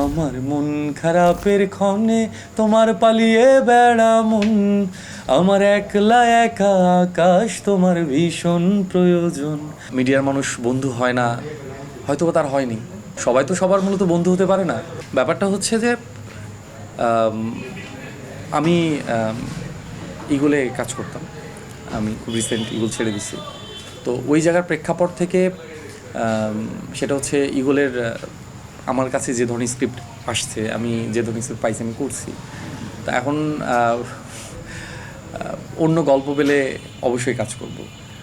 আমার মন খারাপের ক্ষণে তোমার পালিয়ে বেড়া মন। আমার একলা একা আকাশ, তোমার ভীষণ প্রয়োজন। মিডিয়ার মানুষ বন্ধু হয় না, হয়তো তার হয়নি। সবাই তো সবার মূলত বন্ধু হতে পারে না। ব্যাপারটা হচ্ছে যে, আমি ইগলে কাজ করতাম। আমি খুব রিসেন্ট ইগল ছেড়ে দিছি। তো ওই জায়গার প্রেক্ষাপট থেকে সেটা হচ্ছে ইগলের আমার কাছে যে ধরনের স্ক্রিপ্ট আসছে, আমি যে ধরনের স্ক্রিপ্ট পাইছি, আমি করছি। তা এখন অন্য গল্প পেলে অবশ্যই কাজ করব।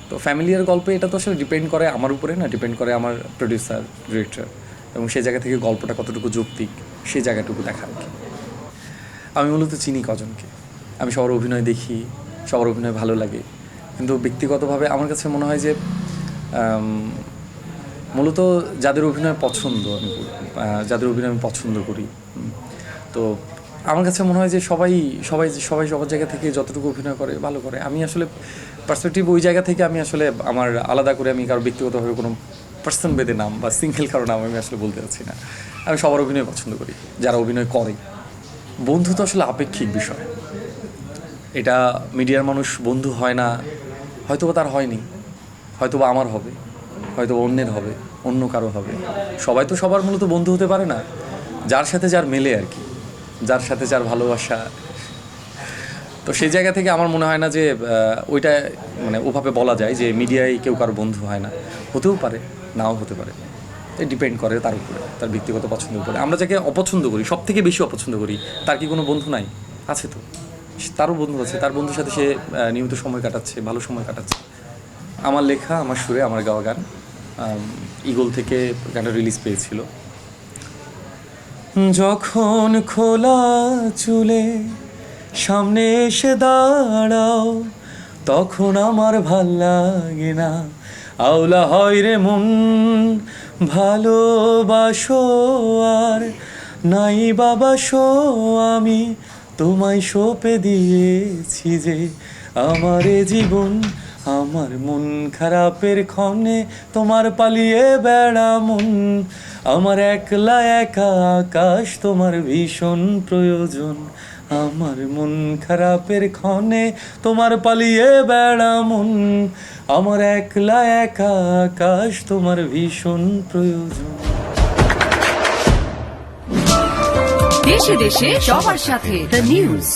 তো ফ্যামিলিয়ার গল্পে এটা তো আসলে ডিপেন্ড করে আমার উপরে না ডিপেন্ড করে আমার প্রডিউসার ডিরেক্টর এবং সেই জায়গা থেকে গল্পটা কতটুকু যৌক্তিক সেই জায়গাটুকু দেখা আর কি। আমি মূলত চিনি কজনকে। আমি সবার অভিনয় দেখি, সবার অভিনয় ভালো লাগে। কিন্তু ব্যক্তিগতভাবে আমার কাছে মনে হয় যে মূলত যাদের অভিনয় পছন্দ আমি যাদের অভিনয় আমি পছন্দ করি তো আমার কাছে মনে হয় যে সবাই সবাই সবাই সবার জায়গা থেকে যতটুকু অভিনয় করে ভালো করে। আমি আসলে পার্সপেক্টিভ ওই জায়গা থেকে আমি আসলে আমার আলাদা করে আমি কারও ব্যক্তিগতভাবে কোনো পার্সন বেদে নাম বা সিঙ্গেল কারও নাম আমি আসলে বলতে চাচ্ছি না। আমি সবার অভিনয় পছন্দ করি, যারা অভিনয় করে। বন্ধু তো আসলে আপেক্ষিক বিষয়। এটা মিডিয়ার মানুষ বন্ধু হয় না হয়তো বা তার হয়নি হয়তো বা আমার হবে। হয়তো অন্যের হবে, অন্য কারও হবে। সবাই তো সবার মূলত বন্ধু হতে পারে না। যার সাথে যার মেলে আর কি। যার সাথে যার ভালোবাসা। তো সেই জায়গা থেকে আমার মনে হয় না যে ওইটা মানে ওভাবে বলা যায় যে মিডিয়ায় কেউ কারও বন্ধু হয় না। হতেও পারে, নাও হতে পারে। ডিপেন্ড করে তার উপরে, তার ব্যক্তিগত পছন্দের উপরে। আমরা যাকে অপছন্দ করি সব থেকে বেশি অপছন্দ করি, তার কি কোনো বন্ধু নাই? আছে তো। তারও বন্ধু আছে, তার বন্ধুর সাথে সে নিয়মিত সময় কাটাচ্ছে, ভালো সময় কাটাচ্ছে। আমার লেখা, আমার সুরে, আমার গাওয়া গান ইগল থেকে গানটা রিলিজ পেয়েছিল। যখন খোলা চুলে সামনে এসে দাঁড়াও, তখন আমার ভালো লাগে না। আওলা হয় রে মন, ভালোবাসো আর নাই বাবা বাবাসো আমি তোমায় সোপে দিয়েছি যে আমার জীবন আমার মন খারাপের ক্ষণে তোমার পালিয়ে বেড়া মন। আমার একলা একা আকাশ, তোমার ভীষণ প্রয়োজন। আমার মন খারাপের ক্ষণে তোমার পালিয়ে বেড়া মন। আমার একলা একা আকাশ, তোমার ভীষণ প্রয়োজন। দেশে দেশে সবার সাথে দ্য নিউজ